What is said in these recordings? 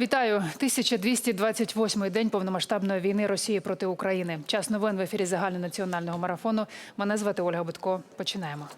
Вітаю 1228-й день повномасштабної війни Росії проти України. Час новин в ефірі загальнонаціонального марафону. Мене звати Ольга Бутко. Починаємо.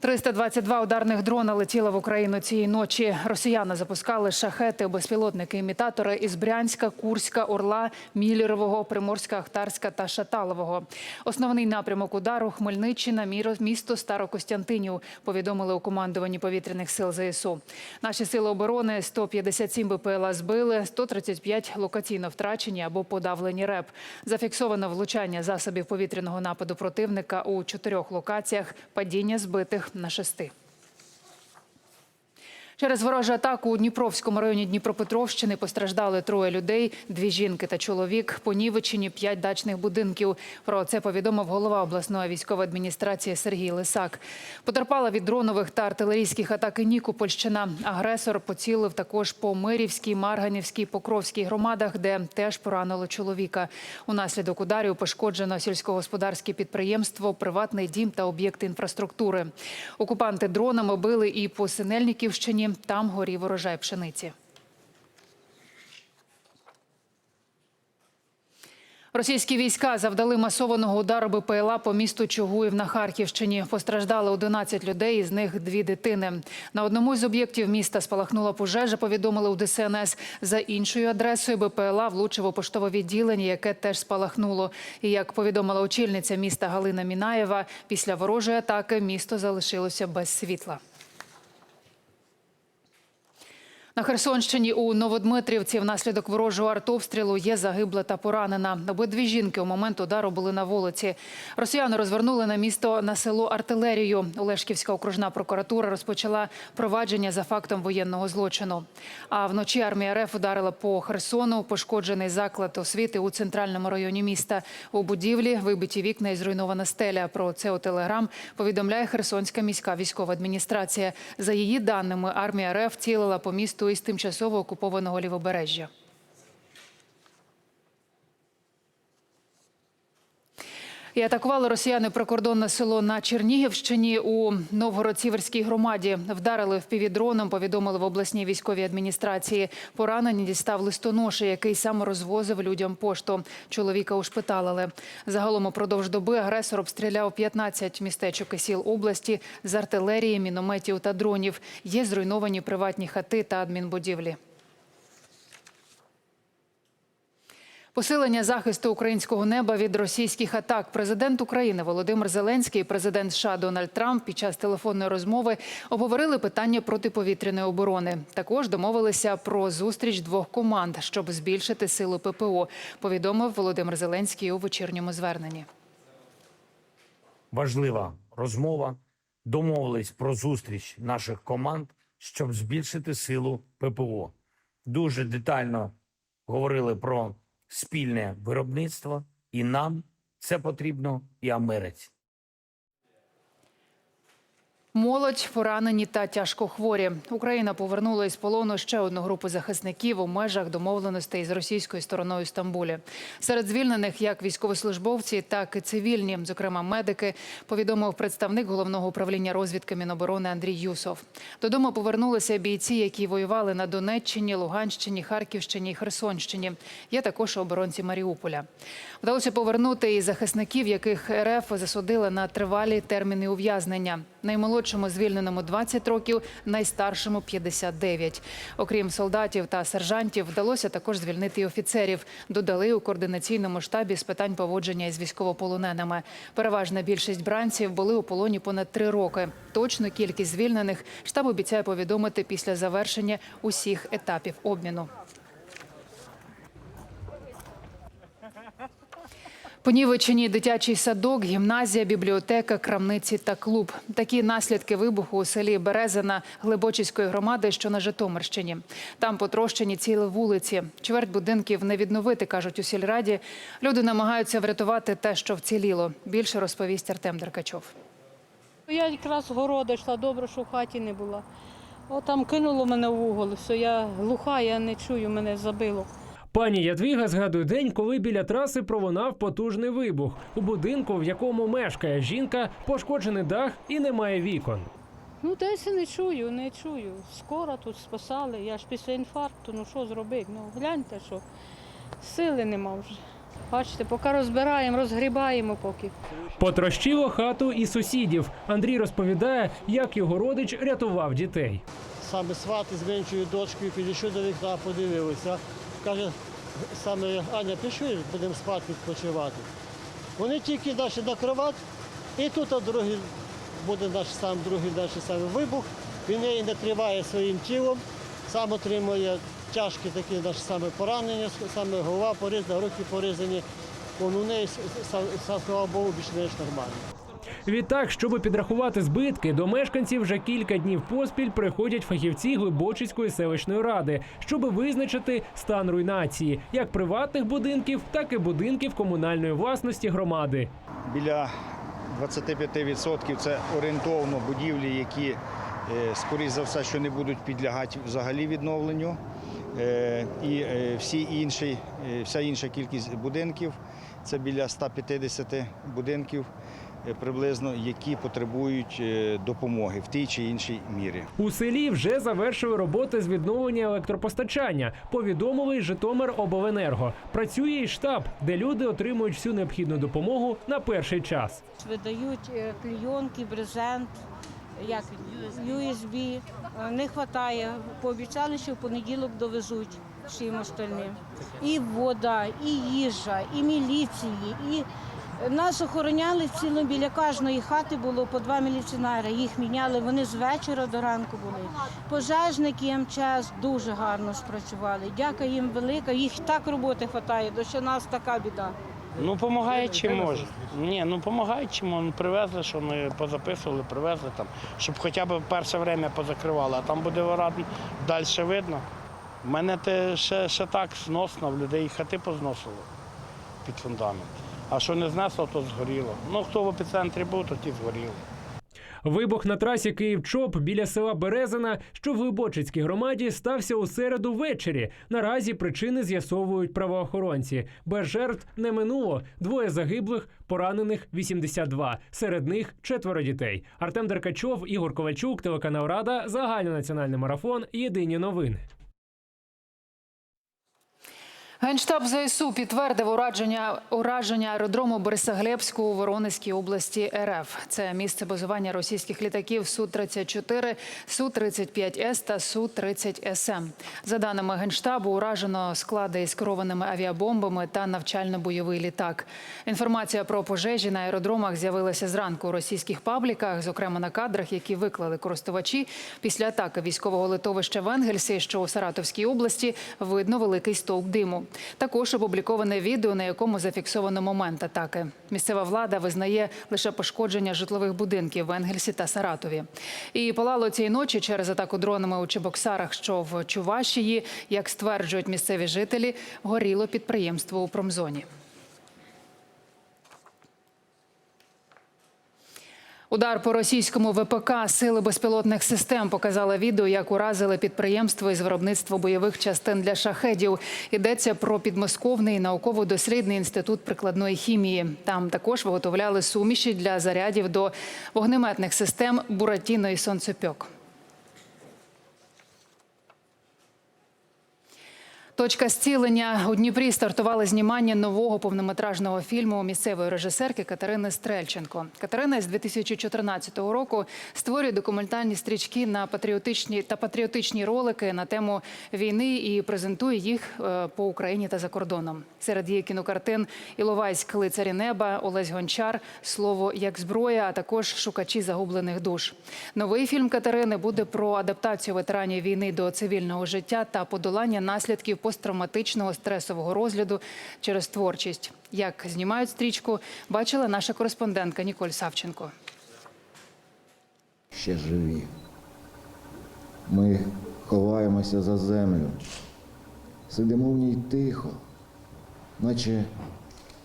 322 ударних дрона летіли в Україну цієї ночі. Росіяни запускали шахети, безпілотники, імітатори із Брянська, Курська, Орла, Міллєрового, Приморська, Ахтарська та Шаталового. Основний напрямок удару Хмельниччина, місто Старокостянтинів. Повідомили у командуванні повітряних сил ЗСУ. Наші сили оборони 157 БПЛА збили, 135 локаційно втрачені або подавлені РЕП. Зафіксовано влучання засобів повітряного нападу противника у чотирьох локаціях, падіння збитих на шести. Через ворожу атаку у Дніпровському районі Дніпропетровщини постраждали троє людей: дві жінки та чоловік. Понівечені п'ять дачних будинків. Про це повідомив голова обласної військової адміністрації Сергій Лисак. Потерпала від дронових та артилерійських атак і Нікопольщина. Агресор поцілив також по Мирівській, Марганівській, Покровській громадах, де теж поранило чоловіка. Унаслідок ударів пошкоджено сільськогосподарське підприємство, приватний дім та об'єкти інфраструктури. Окупанти дронами били і по Синельниківщині. Там горів урожай пшениці. Російські війська завдали масованого удару БПЛА по місту Чугуїв на Харківщині. Постраждали 11 людей, із них дві дитини. На одному з об'єктів міста спалахнула пожежа, повідомили у ДСНС. За іншою адресою БПЛА влучив у поштове відділення, яке теж спалахнуло. І як повідомила очільниця міста Галина Мінаєва, після ворожої атаки місто залишилося без світла. На Херсонщині у Новодмитрівці внаслідок ворожого артобстрілу є загибла та поранена. Обидві жінки у момент удару були на вулиці. Росіяни розвернули на місто на село артилерію. Олешківська окружна прокуратура розпочала провадження за фактом воєнного злочину. А вночі армія РФ ударила по Херсону. Пошкоджений заклад освіти у центральному районі міста. У будівлі вибиті вікна і зруйнована стеля. Про це у телеграм повідомляє Херсонська міська військова адміністрація. За її даними, армія РФ цілила по місту із тимчасово окупованого лівобережжя. І атакували росіяни прикордонне село на Чернігівщині у Новгород-Сіверській громаді. Вдарили впівдроном, повідомили в обласній військовій адміністрації. Поранені дістав листоноша, який сам розвозив людям пошту. Чоловіка ушпиталили. Загалом упродовж доби агресор обстріляв 15 містечок і сіл області з артилерії, мінометів та дронів. Є зруйновані приватні хати та адмінбудівлі. Посилення захисту українського неба від російських атак. Президент України Володимир Зеленський і президент США Дональд Трамп під час телефонної розмови обговорили питання протиповітряної оборони. Також домовилися про зустріч двох команд, щоб збільшити силу ППО. Повідомив Володимир Зеленський у вечірньому зверненні. важлива розмова. Домовились про зустріч наших команд, щоб збільшити силу ППО. Дуже детально говорили про спільне виробництво, і нам це потрібно, і Америці. Молодь, поранені та тяжкохворі. Україна повернула із полону ще одну групу захисників у межах домовленостей з російською стороною Стамбулі. Серед звільнених як військовослужбовці, так і цивільні, зокрема медики, повідомив представник головного управління розвідки Міноборони Андрій Юсов. Додому повернулися бійці, які воювали на Донеччині, Луганщині, Харківщині і Херсонщині. Є також оборонці Маріуполя. Вдалося повернути і захисників, яких РФ засудили на тривалі терміни ув'язнення. Наймолодшому звільненому 20 років, найстаршому 59. Окрім солдатів та сержантів, вдалося також звільнити і офіцерів. Додали у координаційному штабі з питань поводження із військовополоненими. Переважна більшість бранців були у полоні понад три роки. Точну кількість звільнених штаб обіцяє повідомити після завершення усіх етапів обміну. Понівечені дитячий садок, гімназія, бібліотека, крамниці та клуб. Такі наслідки вибуху у селі Березина Глибочиської громади, що на Житомирщині. Там потрощені цілі вулиці. Чверть будинків не відновити, кажуть у сільраді. Люди намагаються врятувати те, що вціліло. Більше розповість Артем Деркачов. Я якраз з городу йшла, добре, що в хаті не була. О, там кинуло мене в угол, все, я глуха, я не чую, мене забило. Пані Ядвіга згадує день, коли біля траси пролунав потужний вибух. У будинку, в якому мешкає жінка, пошкоджений дах і немає вікон. Ну, десь не чую, не чую. Скоро тут спасали. Я ж після інфаркту, ну що зробити? Ну гляньте, що сили нема вже. Бачите, поки розбираємо, розгрібаємо поки. Потрощило хату і сусідів. Андрій розповідає, як його родич рятував дітей. Саме свати з меншою дочкою підійшли до вікна, подивилися. Каже, саме Аня, пішли, будемо спати, відпочивати. Вони тільки далі на кровать, і тут а другий буде наш сам другий наш саме вибух. Він неї накриває своїм тілом, сам отримує тяжкі такі наші саме поранення, саме голова порізана, руки порізані. У неї сам, сам слава Богу, більш-менш нормально. Відтак, щоб підрахувати збитки, до мешканців вже кілька днів поспіль приходять фахівці Глибочицької селищної ради, щоб визначити стан руйнації як приватних будинків, так і будинків комунальної власності громади. біля 25% це орієнтовно будівлі, які, е, скоріш за все, що не будуть підлягати взагалі відновленню. Е, І е, всі інші, вся інша кількість будинків це біля 150 будинків приблизно, які потребують е, допомоги в тій чи іншій мірі. У селі вже завершили роботи з відновлення електропостачання. Повідомили й Житомир Обленерго. Працює і штаб, де люди отримують всю необхідну допомогу на перший час. Видають е, клійонки, брезент, як USB. Е, Не вистачає. Пообіцяли, що в понеділок довезуть всім остальним. І вода, і їжа, і міліції, і нас охороняли ціло біля кожної хати було по два міліціонери. Їх міняли. Вони з вечора до ранку були. Пожежники МЧС дуже гарно спрацювали. Дяка їм велика. Їх так роботи вистачає, до що нас така біда. Ну, допомагає чим може. Ні, ну допомагає чим. Ну, привезли, що ми позаписували, привезли там, щоб хоча б перше время позакривали, а там буде радно, далі видно. У мене те ще, ще так зносно, в людей хати позносило під фундамент. А що не знесло, то згоріло. Ну, хто в епіцентрі був, то ті згоріли. Вибух на трасі Київ-Чоп біля села Березина, що в Глибочицькій громаді, стався у середу ввечері. Наразі причини з'ясовують правоохоронці. Без жертв не минуло. Двоє загиблих, поранених 82. Серед них четверо дітей. Артем Деркачов, Ігор Ковальчук, телеканал Рада, загальнонаціональний марафон. Єдині новини. Генштаб ЗСУ підтвердив ураження, ураження аеродрому Борисоглебську у Воронезькій області РФ. Це місце базування російських літаків Су-34, Су-35С та Су-30СМ. За даними Генштабу, уражено склади із керованими авіабомбами та навчально-бойовий літак. Інформація про пожежі на аеродромах з'явилася зранку у російських пабліках, зокрема на кадрах, які виклали користувачі. Після атаки військового литовища в Енгельсі, що у Саратовській області, видно великий стовп диму. Також опубліковане відео, на якому зафіксовано момент атаки. Місцева влада визнає лише пошкодження житлових будинків в Енгельсі та Саратові. І палало цієї ночі через атаку дронами у Чебоксарах, що в Чувашії, як стверджують місцеві жителі, горіло підприємство у промзоні. Удар по російському ВПК сили безпілотних систем показали відео, як уразили підприємство із виробництва бойових частин для шахедів. Йдеться про підмосковний науково-дослідний інститут прикладної хімії. Там також виготовляли суміші для зарядів до вогнеметних систем Буратіно і Сонцепьок. Точка зцілення у Дніпрі стартували знімання нового повнометражного фільму місцевої режисерки Катерини Стрельченко. Катерина з 2014 року створює документальні стрічки на патріотичні та патріотичні ролики на тему війни і презентує їх е, по Україні та за кордоном. Серед її кінокартин Іловайськ лицарі неба, Олесь Гончар, слово як зброя, а також шукачі загублених душ. Новий фільм Катерини буде про адаптацію ветеранів війни до цивільного життя та подолання наслідків посттравматичного стресового розгляду через творчість. Як знімають стрічку, бачила наша кореспондентка Ніколь Савченко. ще живі. Ми ховаємося за землю, сидимо в ній тихо, наче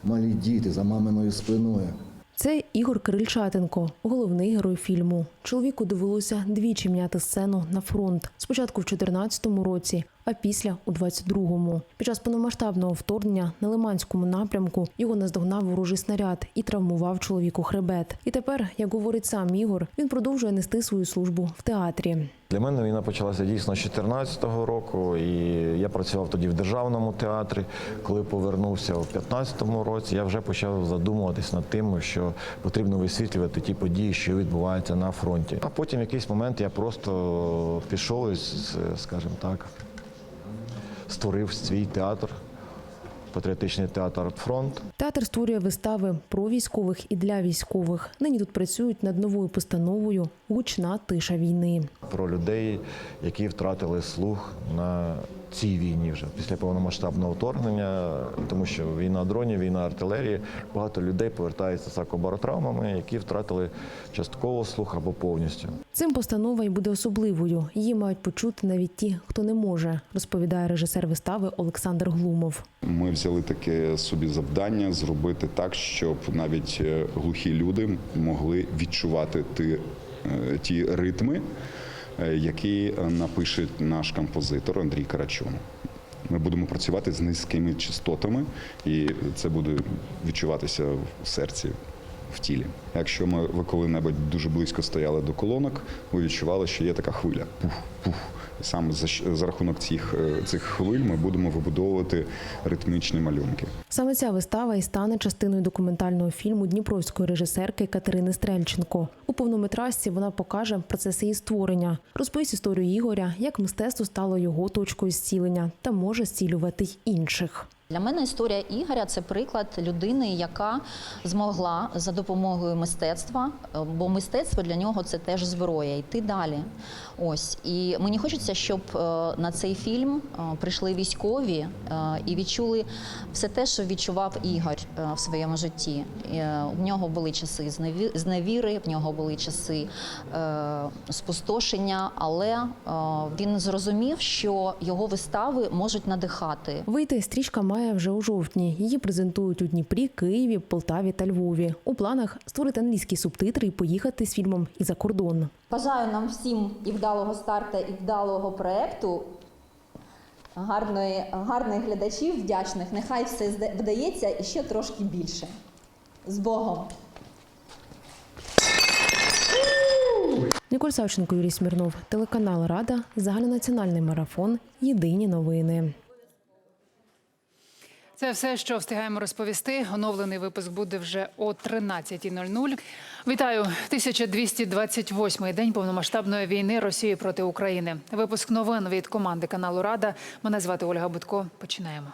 малі діти за маминою спиною. Цей Ігор Кирильчатенко, головний герой фільму. Чоловіку довелося двічі міняти сцену на фронт. Спочатку в 14-му році, а після у 22-му. Під час повномасштабного вторгнення на Лиманському напрямку його наздогнав ворожий снаряд і травмував чоловіку хребет. І тепер, як говорить сам Ігор, він продовжує нести свою службу в театрі. Для мене війна почалася дійсно з 2014 року, і я працював тоді в державному театрі. Коли повернувся у 2015 році, я вже почав задумуватись над тим, що потрібно висвітлювати ті події, що відбуваються на фронті. А потім в якийсь момент я просто пішов і, скажімо так, створив свій театр, патріотичний театр Фронт. Театр створює вистави про військових і для військових. Нині тут працюють над новою постановою Гучна тиша війни. про людей, які втратили слух на цій війні вже після повномасштабного вторгнення, тому що війна дронів, війна артилерії, багато людей повертаються з акобаротравмами, які втратили частково слух або повністю. Цим постанова й буде особливою. Її мають почути навіть ті, хто не може, розповідає режисер вистави Олександр Глумов. Ми взяли таке собі завдання зробити так, щоб навіть е, глухі люди могли відчувати ті, е, ті ритми, які е, напише наш композитор Андрій Карачун. Ми будемо працювати з низькими частотами, і це буде відчуватися в серці. В тілі. Якщо ми ви коли-небудь дуже близько стояли до колонок, ви відчували, що є така хвиля. Пух, пух. Саме за, за рахунок цих, е, цих хвиль ми будемо вибудовувати ритмічні малюнки. Саме ця вистава і стане частиною документального фільму дніпровської режисерки Катерини Стрельченко. У повнометражці вона покаже процес її створення, розповість історію Ігоря, як мистецтво стало його точкою зцілення та може зцілювати й інших. Для мене історія Ігоря це приклад людини, яка змогла за допомогою мистецтва, е, бо мистецтво для нього це теж зброя, йти далі. Ось і мені хочеться, щоб е, на цей фільм е, прийшли військові і відчули все те, що відчував Ігор в своєму житті. В нього були часи зневі- зневіри, в нього були часи спустошення, але він зрозумів, що його вистави можуть надихати. Вийти стрічка має вже у жовтні. Її презентують у Дніпрі, Києві, Полтаві та Львові. У планах створити англійські субтитри і поїхати з фільмом і за кордон. Бажаю нам всім і вдалого старту, і вдалого проекту. Гарної, гарних глядачів, вдячних. Нехай все вдається і ще трошки більше. З Богом! Ніколь Савченко, Юрій Смірнов, телеканал Рада, загальнонаціональний марафон. Єдині новини. Це все, що встигаємо розповісти. Оновлений випуск буде вже о 13.00. Вітаю 1228-й день повномасштабної війни Росії проти України. Випуск новин від команди каналу Рада. Мене звати Ольга Будко. Починаємо.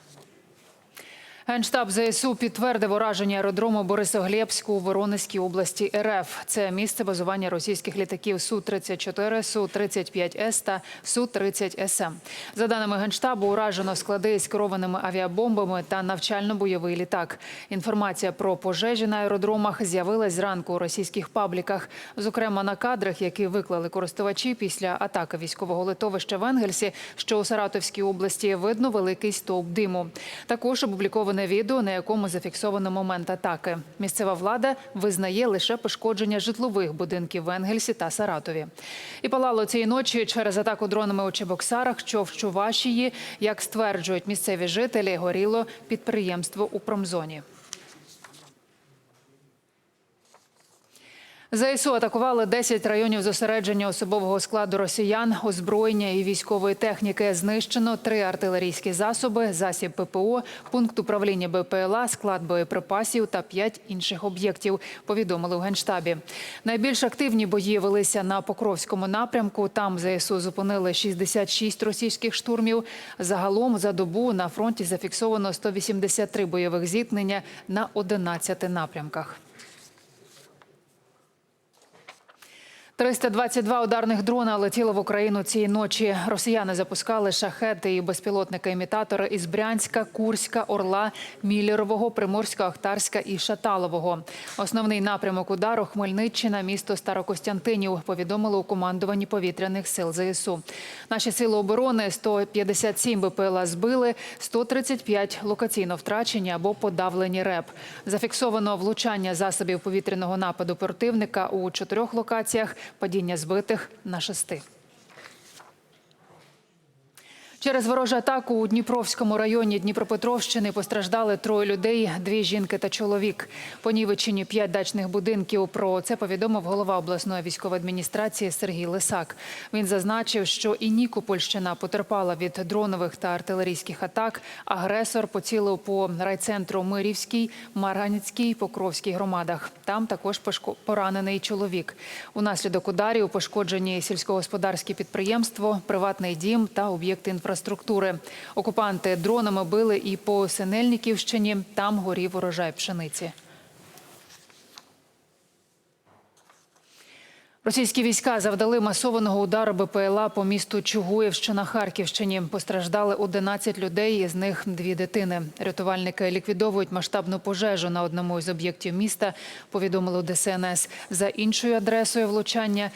Генштаб ЗСУ підтвердив ураження аеродрому Борисоглєбську у Воронезькій області РФ. Це місце базування російських літаків Су-34, Су-35С та Су-30СМ. За даними Генштабу, уражено склади з керованими авіабомбами та навчально-бойовий літак. Інформація про пожежі на аеродромах з'явилась зранку у російських пабліках. Зокрема, на кадрах, які виклали користувачі після атаки військового литовища в Енгельсі, що у Саратовській області, видно великий стовп диму. Також опубліковане відео, на якому зафіксовано момент атаки. Місцева влада визнає лише пошкодження житлових будинків в Енгельсі та Саратові. І палало цієї ночі через атаку дронами у Чебоксарах, що в Чувашії, як стверджують місцеві жителі, горіло підприємство у промзоні. ЗСУ атакували 10 районів зосередження особового складу росіян, озброєння і військової техніки. Знищено три артилерійські засоби, засіб ППО, пункт управління БПЛА, склад боєприпасів та п'ять інших об'єктів. Повідомили у генштабі. Найбільш активні бої велися на Покровському напрямку. Там ЗСУ зупинили 66 російських штурмів. Загалом за добу на фронті зафіксовано 183 бойових зіткнення на 11 напрямках. 322 ударних дрона летіло в Україну цієї ночі. Росіяни запускали шахети і безпілотники-імітатори із Брянська, Курська, Орла, Міллєрового, Приморська, Ахтарська і Шаталового. Основний напрямок удару Хмельниччина, місто Старокостянтинів. Повідомили у командуванні повітряних сил ЗСУ. Наші сили оборони 157 БПЛА збили, 135 локаційно втрачені або подавлені РЕП. Зафіксовано влучання засобів повітряного нападу противника у чотирьох локаціях, падіння збитих на шести. Через ворожу атаку у Дніпровському районі Дніпропетровщини постраждали троє людей: дві жінки та чоловік. Понівечені п'ять дачних будинків. Про це повідомив голова обласної військової адміністрації Сергій Лисак. Він зазначив, що і Нікопольщина потерпала від дронових та артилерійських атак. Агресор поцілив по райцентру Мирівській, Марганецькій, Покровській громадах. Там також поранений чоловік. Унаслідок ударів пошкоджені сільськогосподарські підприємство, приватний дім та об'єкти інфраструктури. Окупанти дронами били і по Синельниківщині. Там горів урожай пшениці. Російські війська завдали масованого удару БПЛА по місту Чугуїв, що на Харківщині. Постраждали 11 людей, із них дві дитини. Рятувальники ліквідовують масштабну пожежу на одному із об'єктів міста. Повідомили ДСНС. За іншою адресою влучання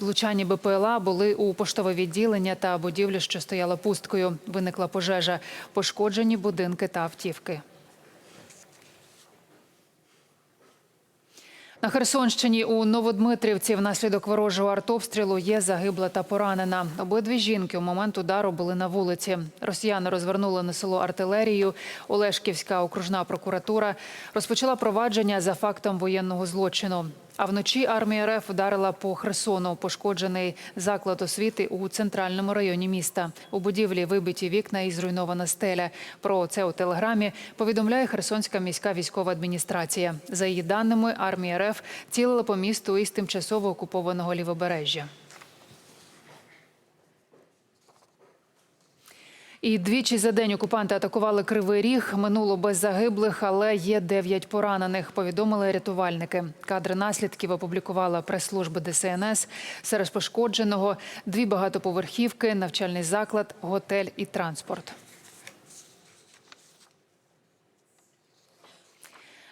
влучання БПЛА були у поштове відділення та будівлі, що стояла пусткою. Виникла пожежа. Пошкоджені будинки та автівки. На Херсонщині у Новодмитрівці внаслідок ворожого артобстрілу є загибла та поранена. Обидві жінки у момент удару були на вулиці. Росіяни розвернули на село артилерію. Олешківська окружна прокуратура розпочала провадження за фактом воєнного злочину. А вночі армія РФ вдарила по Херсону. Пошкоджений заклад освіти у центральному районі міста. У будівлі вибиті вікна і зруйнована стеля. Про це у телеграмі повідомляє Херсонська міська військова адміністрація. За її даними, армія РФ цілила по місту із тимчасово окупованого лівобережжя. І двічі за день окупанти атакували Кривий Ріг. Минуло без загиблих, але є дев'ять поранених. Повідомили рятувальники. Кадри наслідків опублікувала прес-служба ДСНС. Серед пошкодженого дві багатоповерхівки, навчальний заклад, готель і транспорт.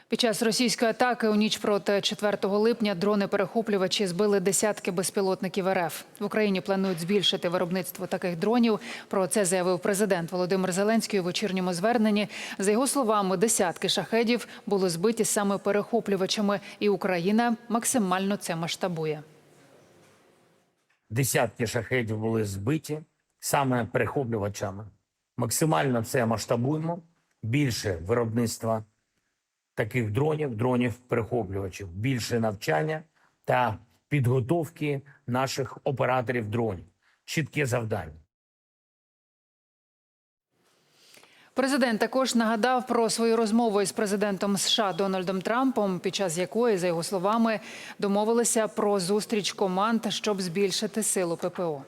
Під час російської атаки у ніч проти 4 липня дрони-перехоплювачі збили десятки безпілотників РФ. В Україні планують збільшити виробництво таких дронів. Про це заявив президент Володимир Зеленський у вечірньому зверненні. За його словами, десятки шахедів були збиті саме перехоплювачами, і Україна максимально це масштабує. Десятки шахедів були збиті саме перехоплювачами. Максимально це масштабуємо. Більше виробництва таких дронів, дронів-перехоплювачів, більше навчання та підготовки наших операторів дронів. Чітке завдання. Президент також нагадав про свою розмову із президентом США Дональдом Трампом, під час якої, за його словами, домовилися про зустріч команд, щоб збільшити силу ППО.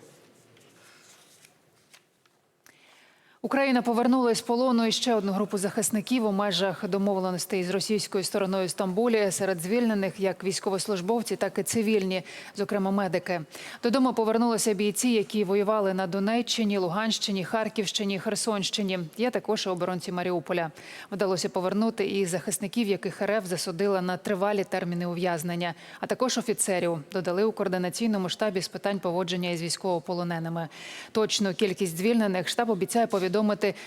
Україна повернула із полону іще одну групу захисників у межах домовленостей з російською стороною Стамбулі. Серед звільнених як військовослужбовці, так і цивільні, зокрема медики. Додому повернулися бійці, які воювали на Донеччині, Луганщині, Харківщині, Херсонщині. Є також і оборонці Маріуполя. Вдалося повернути і захисників, яких РФ засудила на тривалі терміни ув'язнення, а також офіцерів. Додали у координаційному штабі з питань поводження із військовополоненими. Точну кількість звільнених штаб обіцяє повідомити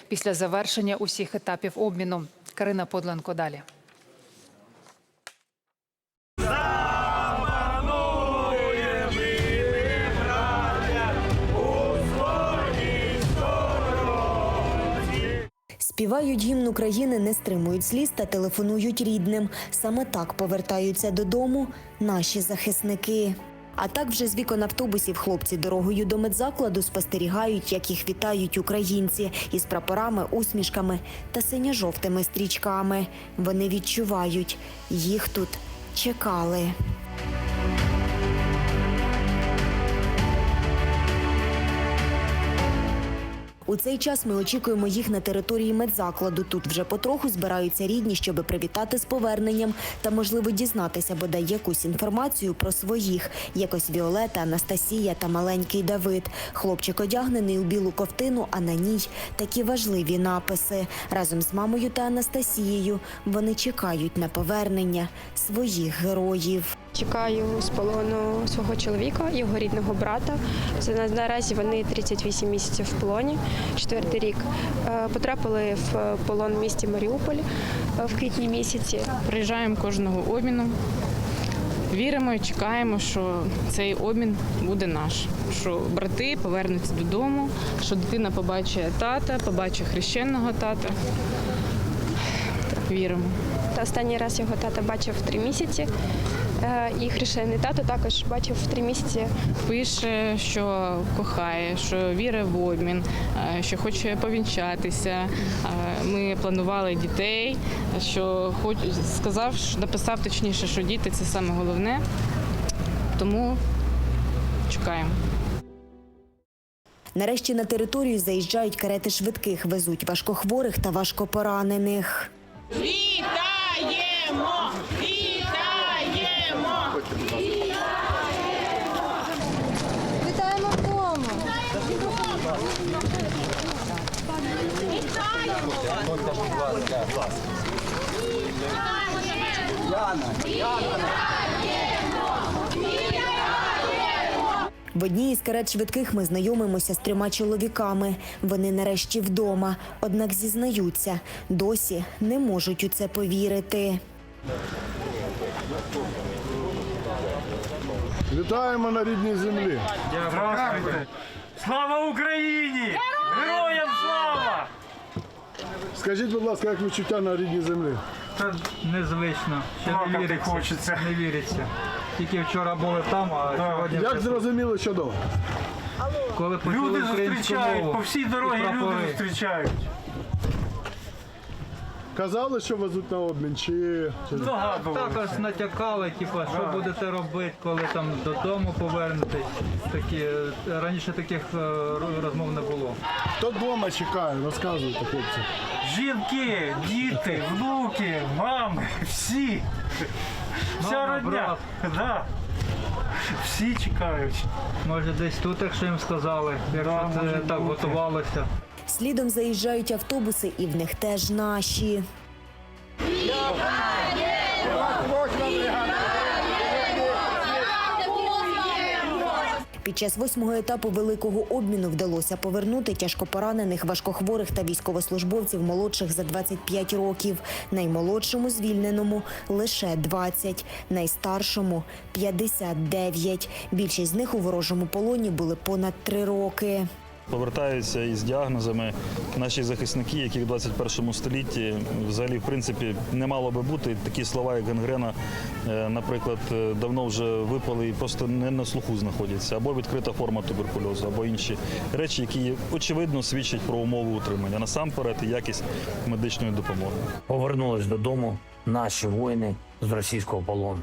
після завершення усіх етапів обміну. Карина Подленко далі. Співають гімн України, не стримують сліз та телефонують рідним. Саме так повертаються додому наші захисники. А так вже з вікон автобусів хлопці дорогою до медзакладу спостерігають, як їх вітають українці із прапорами, усмішками та синьо-жовтими стрічками. Вони відчувають, їх тут чекали. У цей час ми очікуємо їх на території медзакладу. Тут вже потроху збираються рідні, щоб привітати з поверненням та, можливо, дізнатися бодай якусь інформацію про своїх. Якось Віолета, Анастасія та маленький Давид. Хлопчик одягнений у білу ковтину, а на ній такі важливі написи. Разом з мамою та Анастасією вони чекають на повернення своїх героїв. Чекаю з полону свого чоловіка, його рідного брата. Це наразі вони 38 місяців в полоні, четвертий рік. Е, Потрапили в полон в місті Маріуполь е, в квітні місяці. Приїжджаємо кожного обміну. Віримо і чекаємо, що цей обмін буде наш. Що брати повернуться додому, що дитина побачить тата, побачить хрещеного тата. Віримо. Та останній раз його тата бачив три місяці. Е, І хрещений тато також бачив в три місяці. Пише, що кохає, що вірить в обмін, е, що хоче повінчатися. Е, Ми планували дітей, що хоч сказав, написав точніше, що діти це саме головне. Тому чекаємо. Нарешті на територію заїжджають карети швидких, везуть важкохворих та важкопоранених. Вітаємо! Вітаємо! Вітаємо вдома! В одній із карет швидких ми знайомимося з трьома чоловіками. Вони нарешті вдома, однак зізнаються, досі не можуть у це повірити. Вітаємо на рідній землі. Слава Україні! Героям! Скажіть, будь ласка, як відчуття на рідній землі? Це незвично. Ще не віриться. хочеться. Не віриться. Тільки вчора були там, а сьогодні Як вже зрозуміло, що довго? коли почули українську мову. всій і прапори. зустрічають. Казали, що везуть на обмін, чи, чи... Також натякали, типу, що будете робити, коли там додому повернетесь. Такі, е, раніше таких е, ро- розмов не було. хто вдома чекає? Розказуйте, хлопці. Жінки, діти, внуки, мами, всі. Вся Мама, родня. Да. Всі чекають. Може десь тут, якщо їм сказали, якщо це може так бути. готувалося. Слідом заїжджають автобуси, і в них теж наші. Під час восьмого етапу великого обміну вдалося повернути тяжкопоранених, важкохворих та військовослужбовців молодших за 25 років. Наймолодшому звільненому лише 20, найстаршому 59. Більшість з них у ворожому полоні були понад три роки. Повертаються із діагнозами наші захисники, яких в 21 столітті взагалі в принципі не мало би бути. Такі слова, як гангрена, е, наприклад, е, давно вже випали і просто не на слуху знаходяться, або відкрита форма туберкульозу, або інші речі, які очевидно свідчать про умови утримання. Насамперед, і якість медичної допомоги. Повернулись додому наші воїни з російського полону.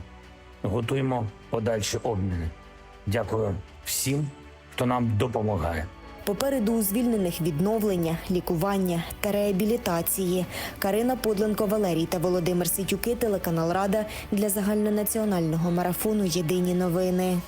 Готуємо подальші обміни. Дякую всім, хто нам допомагає. Попереду у звільнених відновлення, лікування та реабілітації. Карина Подленко, Валерій та Володимир Ситюки, телеканал Рада для загальнонаціонального марафону Єдині новини.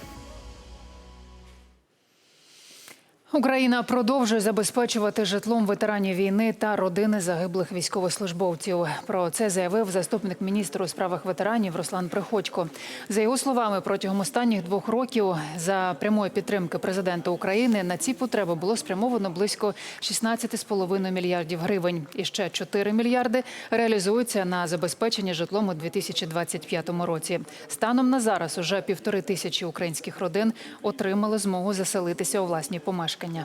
Україна продовжує забезпечувати житлом ветеранів війни та родини загиблих військовослужбовців. Про це заявив заступник міністра у справах ветеранів Руслан Приходько. За його словами, протягом останніх двох років за прямої підтримки президента України на ці потреби було спрямовано близько 16,5 мільярдів гривень. І ще 4 мільярди реалізуються на забезпечення житлом у 2025 році. Станом на зараз уже півтори тисячі українських родин отримали змогу заселитися у власні помешкання мешкання.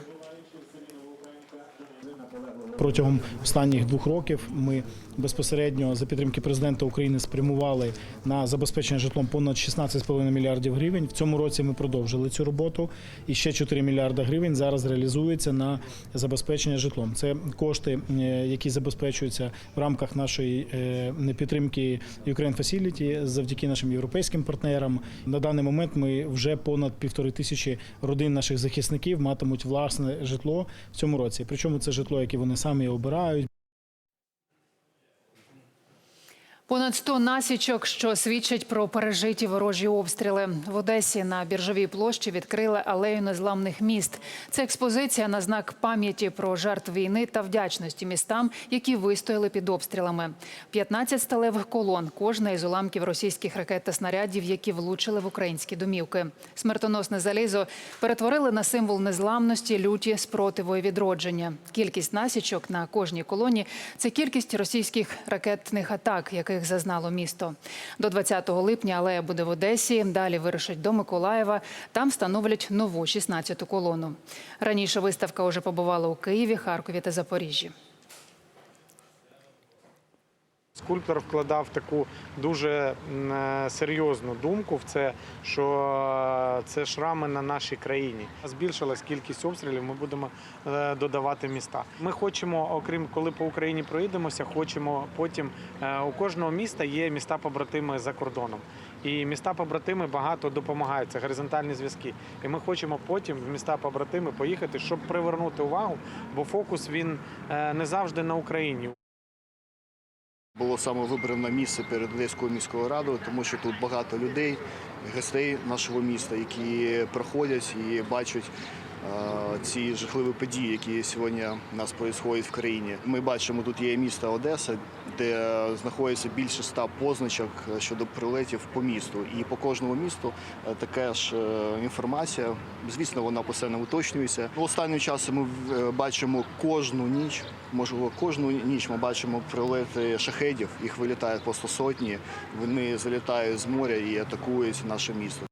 Протягом останніх двох років ми безпосередньо за підтримки президента України спрямували на забезпечення житлом понад 16,5 мільярдів гривень. В цьому році ми продовжили цю роботу, і ще 4 мільярда гривень зараз реалізується на забезпечення житлом. Це кошти, е, які забезпечуються в рамках нашої е, підтримки Ukraine Facility завдяки нашим європейським партнерам. На даний момент ми вже понад півтори тисячі родин наших захисників матимуть власне житло в цьому році. Причому це житло, яке вони самі обирають. Понад 100 насічок, що свідчать про пережиті ворожі обстріли. В Одесі на біржовій площі відкрили алею незламних міст. Це експозиція на знак пам'яті про жертв війни та вдячності містам, які вистояли під обстрілами. 15 сталевих колон, кожна із уламків російських ракет та снарядів, які влучили в українські домівки. Смертоносне залізо перетворили на символ незламності, люті, спротиву і відродження. Кількість насічок на кожній колоні це кількість російських ракетних атак, яких зазнало місто. До 20 липня алея буде в Одесі. Далі вирушать до Миколаєва. Там встановлять нову 16-ту колону. Раніше виставка уже побувала у Києві, Харкові та Запоріжжі. Скульптор вкладав таку дуже е, серйозну думку в це, що е, це шрами на нашій країні. Збільшилась кількість обстрілів. Ми будемо е, додавати міста. Ми хочемо, окрім коли по Україні проїдемося, хочемо потім у кожного міста є міста побратими за кордоном. І міста побратими багато допомагають. Це горизонтальні зв'язки. І ми хочемо потім в міста побратими поїхати, щоб привернути увагу, бо фокус він не завжди на Україні. Було саме вибрано місце перед Одеською міською радою, тому що тут багато людей, гостей нашого міста, які проходять і бачать ці жахливі події, які сьогодні у нас відбуваються в країні. Ми бачимо, тут є місто Одеса, де знаходиться більше ста позначок щодо прилетів по місту. І по кожному місту е, така ж е, інформація. Звісно, вона постійно уточнюється. Останнім часом ми е, бачимо кожну ніч, можливо, кожну ніч ми бачимо прилети шахедів. Їх вилітає просто сотні. Вони залітають з моря і атакують наше місто.